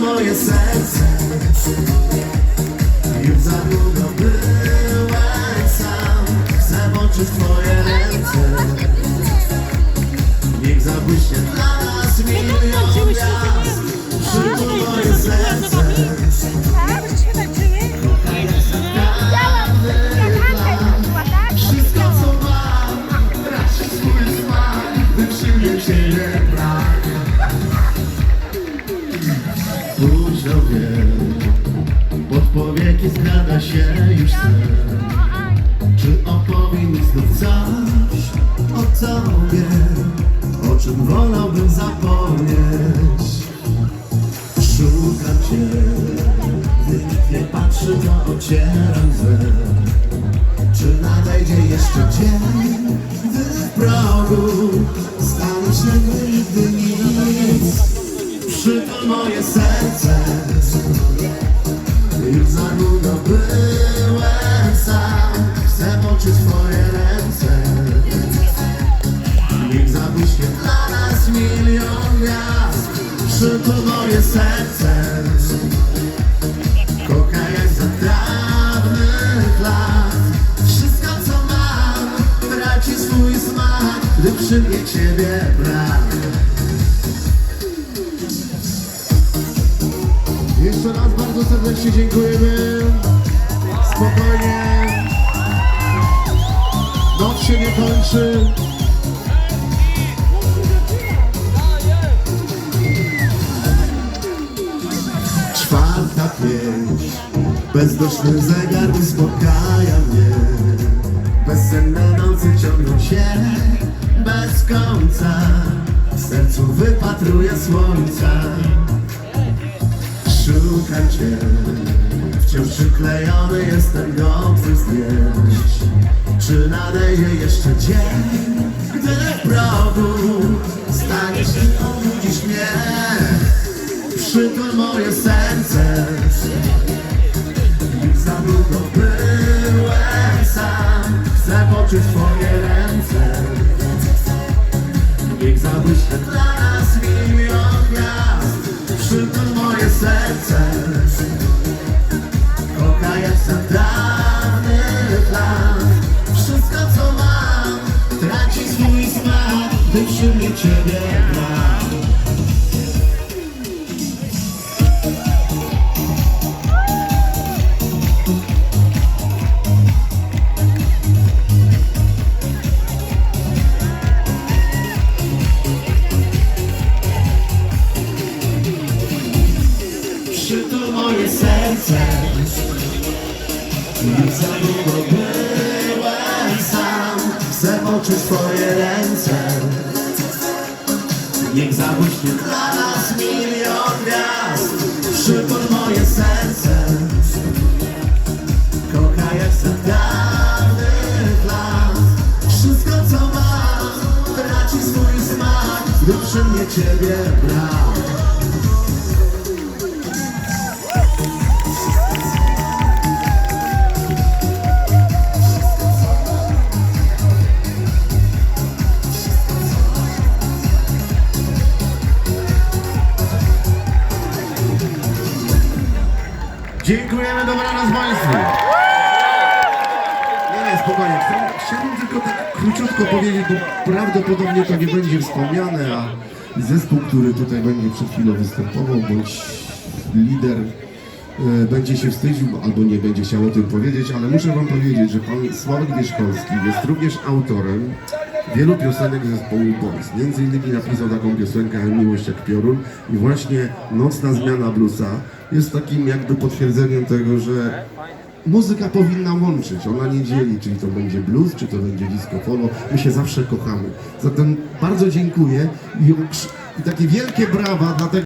moje serce? Już za długo byłem sam. Chcę włączyć twoje ręce. Niech zabłyśnie dla nas milion gwiazd. Przytul moje serce? Wszystko co mam Traci swój smak. Gdy przy mnie się już sen Czy opowie mi znów coś o tobie O czym wolałbym zapomnieć? Szukam cię Gdy nikt nie patrzy to ocieram łzę czy nadejdzie jeszcze dzień, gdy w progu stanie się nigdy nic? Przytul moje serce, Przytul moje serce, kocha jak za dawnych lat. Wszystko co mam traci swój smak, gdy przy mnie ciebie brak. Jeszcze raz bardzo serdecznie dziękujemy. Spokojnie. Noc się nie kończy. Bezduszny zegar uspokaja mnie. Bezsenne nocy ciągną się. Bez końca. W sercu wypatruję słońca. Szukam cię. Wciąż przyklejony jestem do twych zdjęć. Czy nadejdzie jeszcze dzień Gdy w progu Stanie się obudzisz mnie? Przytul moje serce długo byłem sam. Poczuć twoje ręce. Niech zabłyśnie dla nas milion gwiazd. Przytul moje serce. Kocha jak za dawnych lat Wszystko co mam Traci swój smak. Gdy przy ciebie za długo byłem sam Chcę poczuć twoje ręce Niech zabłyśnie dla nas milion gwiazd Przytul moje serce Kocha jak za dawnych lat Wszystko co mam Traci swój smak Gdy przy mnie ciebie brak Dziękujemy, dobranoc Państwu. Nie, nie, spokojnie. Chciałbym- tylko tak króciutko powiedzieć, bo prawdopodobnie to nie będzie wspomniane, a zespół, który tutaj będzie przed chwilą występował, bądź lider e, będzie się wstydził albo nie będzie chciał o tym powiedzieć, ale muszę wam powiedzieć, że pan Sławek Wierzchowski jest również autorem wielu piosenek zespołu Boys. Między innymi napisał taką piosenkę Miłość jak piorun i właśnie Nocna zmiana bluesa jest takim jakby potwierdzeniem tego, że muzyka powinna łączyć, ona nie dzieli, czyli to będzie blues, czy to będzie disco polo, my się zawsze kochamy. Zatem bardzo dziękuję i, i takie wielkie brawa dla tego